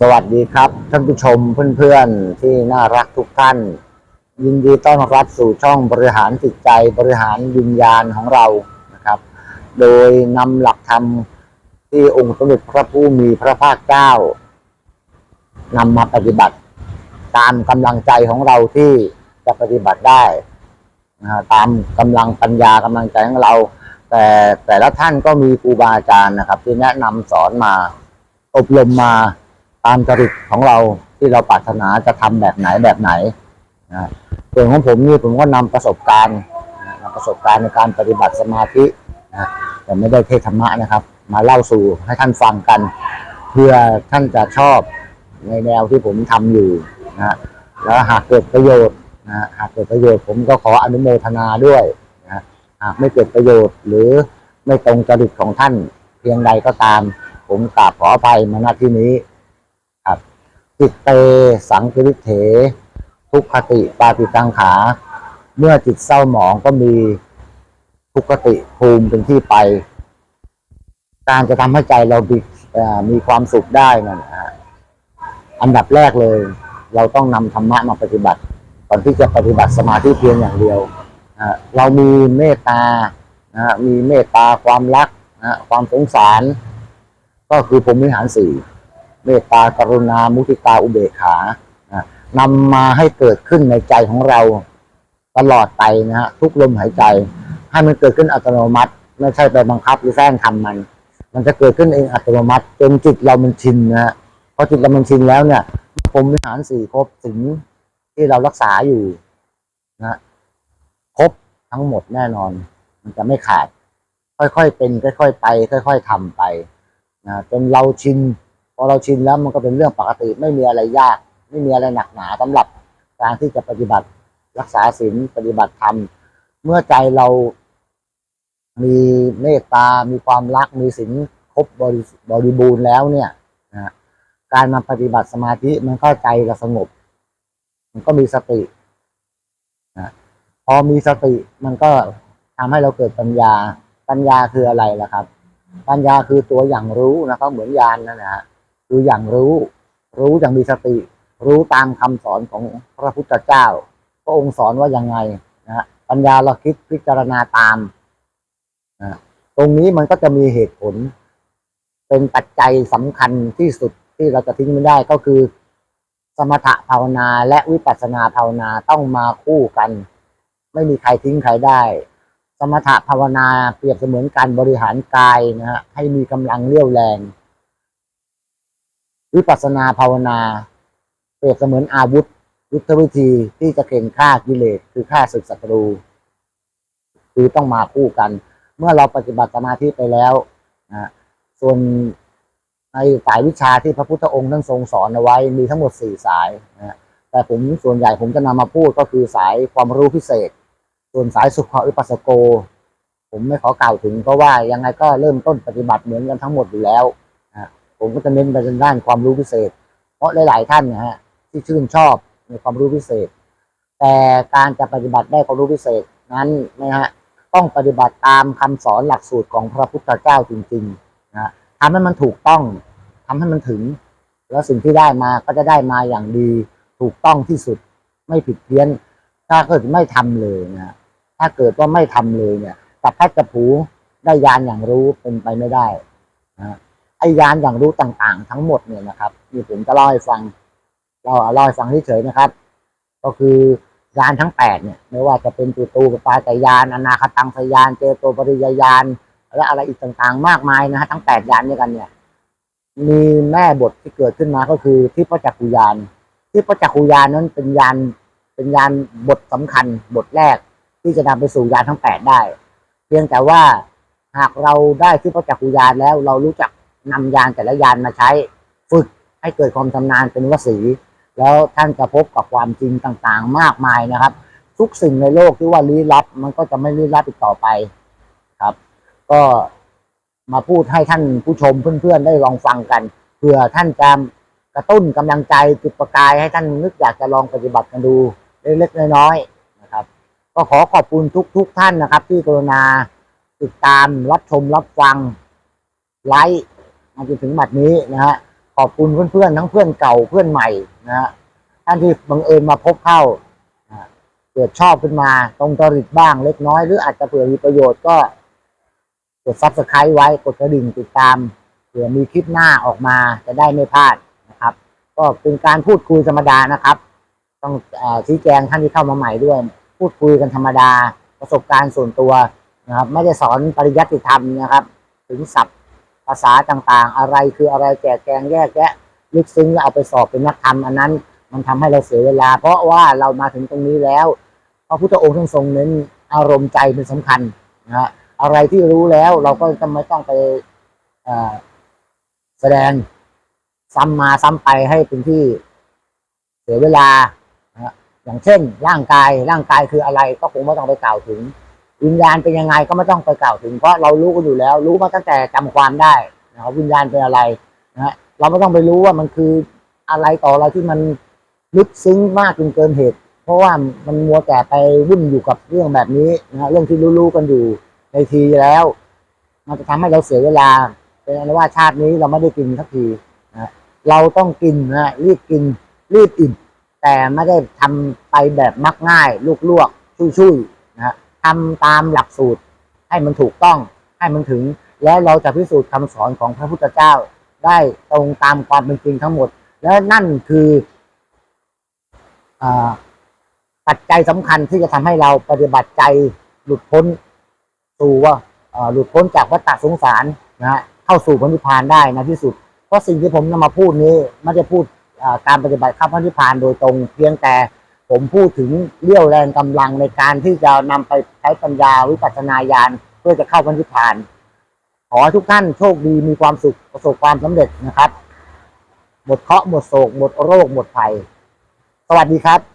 สวัสดีครับ ท่านผู้ชมเพื่อนๆที่น่ารักทุกท่าน ยินดีต้อนรับสู่ช่องบริหารจิตใจบริหารวิญญาณของเรานะครับ โดยนำหลักธรรมที่องค์สมเด็จพระผู้มีพระภาคเจ้านำมาปฏิบัติ ตามกำลังใจของเราที่จะปฏิบัติได้ตามกำลังปัญญากำลังใจของเรา แต่แต่ละท่านก็มีครูบาอาจารย์นะครับ ที่แนะนำสอนมาอบรมมา ตามจริตของเราที่เราปรารถนาจะทำแบบไหนแบบไหนนะส่วนของผมนี่ผมก็นำประสบการณ์นะประสบการณ์ในการปฏิบัติสมาธินะแต่ไม่ได้เทศธรรมะนะครับ มาเล่าสู่ให้ท่านฟังกัน เพื่อท่านจะชอบในแนวที่ผมทำอยู่นะฮะแล้วหากเกิดประโยชน์นะหากเกิดประโยชน์ผมก็ขออนุโมทนาด้วยนะฮะหากไม่เกิดประโยชน์หรือไม่ตรงจริตของท่านเพียงใดก็ตาม ผมกราบขออภัยมาณที่นี้ จิตเต สังกิริเถ ทุกขติปาติตังขา เมื่อจิตเศร้าหมองก็มีทุกขติภูมิเป็นที่ไป การจะทำให้ใจเรามีมีความสุขได้นั่นนะฮะอันดับแรกเลย เราต้องนำธรรมะมาปฏิบัติ ก่อนที่จะปฏิบัติสมาธิเพียงอย่างเดียวเรามีเมตตานะมีเมตตาความรักนะฮะความสงสาร ก็คือผมวิหารสี่ เมตตากรุณามุทิตาอุเบกขานำมาให้เกิดขึ้นในใจของเราตลอดไปนะฮะทุกลมหายใจ ให้มันเกิดขึ้นอัตโนมัติ ไม่ใช่ไปบังคับหรือแฝงทำมัน มันจะเกิดขึ้นเองอัตโนมัติจนจิตเรามันชินนะฮะพอจิตเรามันชินแล้วเนี่ยผมวิหารสี่ครบถึงที่เรารักษาอยู่นะฮะครบทั้งหมดแน่นอน มันจะไม่ขาด ค่อยๆเป็น ค่อย ๆ ไป ค่อย ๆทำไปนะจนเราชิน พอเราชินแล้วมันก็เป็นเรื่องปกติไม่มีอะไรยาก ไม่มีอะไรหนักหนาสำหรับการที่จะปฏิบัติรักษาศีลปฏิบัติธรรม เมื่อใจเรามีเมตตา มีความรัก มีศีลครบบริบริบูรณ์แล้วเนี่ยนะการมาปฏิบัติสมาธิมันก็ใจเราสงบ มันก็มีสตินะพอมีสติมันก็ทำให้เราเกิดปัญญา ปัญญาคืออะไรล่ะครับ ปัญญาคือตัวอย่างรู้นะครับ เหมือนญาณนั่นนะฮะ คืออย่างรู้ รู้อย่างมีสติ รู้ตามคำสอนของพระพุทธเจ้า พระองค์สอนว่ายังไงนะฮะปัญญาเราคิดพิจารณาตามนะตรงนี้มันก็จะมีเหตุผล เป็นปัจจัยสำคัญที่สุดที่เราจะทิ้งไม่ได้ก็คือ สมถะภาวนาและวิปัสสนาภาวนาต้องมาคู่กัน ไม่มีใครทิ้งใครได้ สมถะภาวนาเปรียบเสมือนการบริหารกายนะฮะให้มีกำลังเรี่ยวแรง วิปัสสนาภาวนา เปรียบเสมือนอาวุธ ยุทธวิธีที่จะเข็นฆ่ากิเลสคือฆ่าศึกศัตรู คือต้องมาคู่กัน เมื่อเราปฏิบัติสมาธิไปแล้วนะส่วนในสายวิชาที่พระพุทธองค์ท่านทรงสอนเอาไว้มีทั้งหมดสี่สายนะแต่ผมส่วนใหญ่ผมจะนำมาพูดก็คือสายความรู้พิเศษ ส่วนสายสุขอุปัสสโก ผมไม่ขอกล่าวถึงเพราะว่ายังไงก็เริ่มต้นปฏิบัติเหมือนกันทั้งหมดอยู่แล้ว ผมก็จะเน้นไปทางด้านความรู้พิเศษ เพราะหลาย ๆ ท่านนะฮะที่ชื่นชอบในความรู้พิเศษ แต่การจะปฏิบัติได้ความรู้พิเศษนั้นนะฮะต้องปฏิบัติตามคำสอนหลักสูตรของพระพุทธเจ้าจริงๆนะทำให้มันถูกต้องทำให้มันถึง แล้วสิ่งที่ได้มาก็จะได้มาอย่างดี ถูกต้องที่สุดไม่ผิดเพี้ยน ถ้าเกิดไม่ทำเลยนะถ้าเกิดว่าไม่ทำเลยเนี่ยกับพัดกับผูได้ยานอย่างรู้เป็นไปไม่ได้ ไอยานอย่างรู้ต่างๆ ทั้งหมดเนี่ยนะครับนี่ผมจะเล่าให้ฟังเราเล่าให้ฟังเฉยๆนะครับ ก็คือยานทั้งแปดเนี่ยไม่ว่าจะเป็นตูตูปปาจยานอนาคตังสยาน เจโตปริยญาณและอะไรอีกต่างๆ มากมายนะฮะทั้งแปดยานด้วยกันเนี่ย มีแม่บทที่เกิดขึ้นมาก็คือที่พระจักกุยานที่พระจักกุยานนั้นเป็นยานเป็นยานบทสำคัญบทแรกที่จะนำไปสู่ยานทั้งแปดได้ เพียงแต่ว่าหากเราได้ที่พระจักกุยานแล้วเรารู้จัก นำยานแต่ละยานมาใช้ฝึกให้เกิดความชำนาญเป็นวสีแล้วท่านจะพบกับความจริงต่างๆ มากมายนะครับ ทุกสิ่งในโลกที่ว่าลี้ลับ มันก็จะไม่ลี้ลับอีกต่อไปครับ ก็มาพูดให้ท่านผู้ชมเพื่อนๆ ได้ลองฟังกันเผื่อท่านจะกระตุ้นกำลังใจจุดประกายให้ท่านนึกอยากจะลองปฏิบัติกันดูเล็กๆน้อยๆนะครับ ก็ขอขอบคุณทุกๆท่านนะครับ ที่กรุณาติดตามรับชมรับฟังไลค์ มาจนถึงบัดนี้นะฮะขอบคุณเพื่อนๆทั้งเพื่อนเก่าเพื่อนใหม่นะฮะท่านที่บังเอิญมาพบเข้าเกิดชอบขึ้นมาตรงจริตบ้างเล็กน้อย หรืออาจจะเผื่อมีประโยชน์ก็กดซับสไครต์ไว้กดกระดิ่งติดตามเผื่อมีคลิปหน้าออกมาจะได้ไม่พลาดนะครับ ก็เป็นการพูดคุยธรรมดานะครับ ต้องชี้แจงท่านที่เข้ามาใหม่ด้วย พูดคุยกันธรรมดา ประสบการณ์ส่วนตัวนะครับ ไม่ได้สอนปริยัติธรรมนะครับ ถึงศัพท์ ภาษาต่างๆ อะไรคืออะไรแจกแจงแยกแยะลึกซึ้งแล้วเอาไปสอบเป็นนักธรรมอันนั้น มันทำให้เราเสียเวลา เพราะว่าเรามาถึงตรงนี้แล้วพระพุทธองค์ท่านทรงเน้นอารมณ์ใจเป็นสำคัญนะฮะอะไรที่รู้แล้วเราก็จะไม่ต้องไปอ่อแสดงซ้ำมาซ้ำไปให้เป็นที่เสียเวลา อย่างเช่นร่างกายร่างกายคืออะไรก็คงไม่ต้องไปกล่าวถึง วิญญาณเป็นยังไงก็ไม่ต้องไปกล่าวถึงเพราะเรารู้กันอยู่แล้ว รู้มาตั้งแต่จำความได้นะครับวิญญาณเป็นอะไรนะฮะเราไม่ต้องไปรู้ว่ามันคืออะไรต่ออะไรที่มันลึกซึ้งมากจนเกินเหตุ เพราะว่ามันมัวแต่ไปวุ่นอยู่กับเรื่องแบบนี้นะฮะเรื่องที่รู้ๆกันอยู่ในทีแล้ว มันจะทำให้เราเสียเวลาเป็นอันว่าชาตินี้เราไม่ได้กินสักทีนะฮะเราต้องกินนะฮะรีบกินรีบอิ่มแต่ไม่ได้ทำไปแบบมักง่ายลวกๆชุ่ยๆ ทำตามหลักสูตรให้มันถูกต้องให้มันถึง แล้วเราจะพิสูจน์คำสอนของพระพุทธเจ้า ได้ตรงตามความเป็นจริงทั้งหมด และนั่นคืออปัจจัยสำคัญที่จะทำให้เราปฏิบัติใจหลุดพ้นสู่ว่าหลุดพ้นจากวัฏสงสารนะฮะเข้าสู่พระนิพพานได้ในที่สุด เพราะสิ่งที่ผมนำมาพูดนี้ไม่ได้พูดการปฏิบัติข้าพระนิพพานโดยตรงเพียงแต่ ผมพูดถึงเรี่ยวแรงกำลังในการที่จะนำไปใช้ปัญญาวิปัสสนาญาณเพื่อจะเข้าพันธิพพาน ขอทุกท่านโชคดีมีความสุขประสบความสำเร็จนะครับ หมดเคราะห์หมดโศกหมดโรคหมดภัย สวัสดีครับ